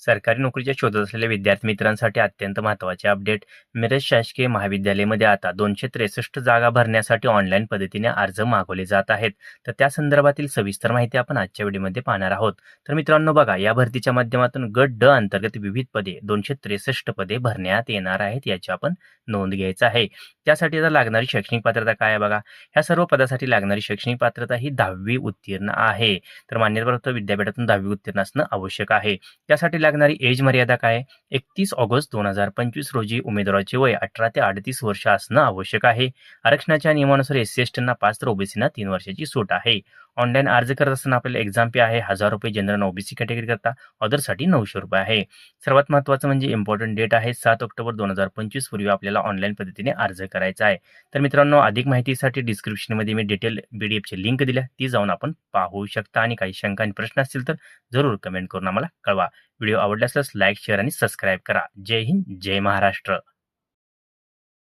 सरकारी नोकरीच्या शोधात असलेल्या विद्यार्थी मित्रांसाठी अत्यंत महत्त्वाचे अपडेट. मिरज शासकीय महाविद्यालयामध्ये आता दोनशे त्रेसष्ट जागा भरण्यासाठी ऑनलाईन पद्धतीने अर्ज मागवले जात आहेत. तर त्या संदर्भातील सविस्तर माहिती आपण आजच्या व्हिडिओमध्ये पाहणार आहोत. तर मित्रांनो बघा या भरतीच्या माध्यमातून गट ड अंतर्गत विविध पदे दोनशे त्रेसष्ट पदे भरण्यात येणार आहेत याची आपण नोंद घ्यायचं आहे. त्यासाठी आता लागणारी शैक्षणिक पात्रता काय आहे बघा? ह्या सर्व पदासाठी लागणारी शैक्षणिक पात्रता ही दहावी उत्तीर्ण आहे. तर मान्यताप्राप्त विद्यापीठातून दहावी उत्तीर्ण असणं आवश्यक आहे. त्यासाठी लागणारी एज मर्यादा काय? एकतीस ऑगस्ट दोन हजार पंचवीस रोजी उमेदवाराचे वय अठरा ते अडतीस वर्ष असणं आवश्यक आहे. आरक्षणाच्या नियमानुसार एस सी एस टींना पाच तर ओबीसीना तीन वर्षाची सूट आहे. ऑनलाईन अर्ज करत असताना आपल्याला एक्झाम फी आहे हजार रुपये जनरल ओबीसी कॅटेगरी करता ऑदरसाठी नऊशे रुपये आहे. सर्वात महत्त्वाचं म्हणजे इम्पॉर्टंट डेट आहे सात ऑक्टोबर दोन हजार पंचवीस पूर्वी आपल्याला ऑनलाईन पद्धतीने अर्ज करायचा आहे. तर मित्रांनो अधिक माहितीसाठी डिस्क्रिप्शनमध्ये मी डिटेल बी डी एफची लिंक दिल्या ती जाऊन आपण पाहू शकता. आणि काही शंका आणि प्रश्न असतील तर जरूर कमेंट करून आम्हाला कळवा. व्हिडिओ आवडला असल्यास लाईक शेअर आणि सबस्क्राईब करा. जय हिंद जय महाराष्ट्र.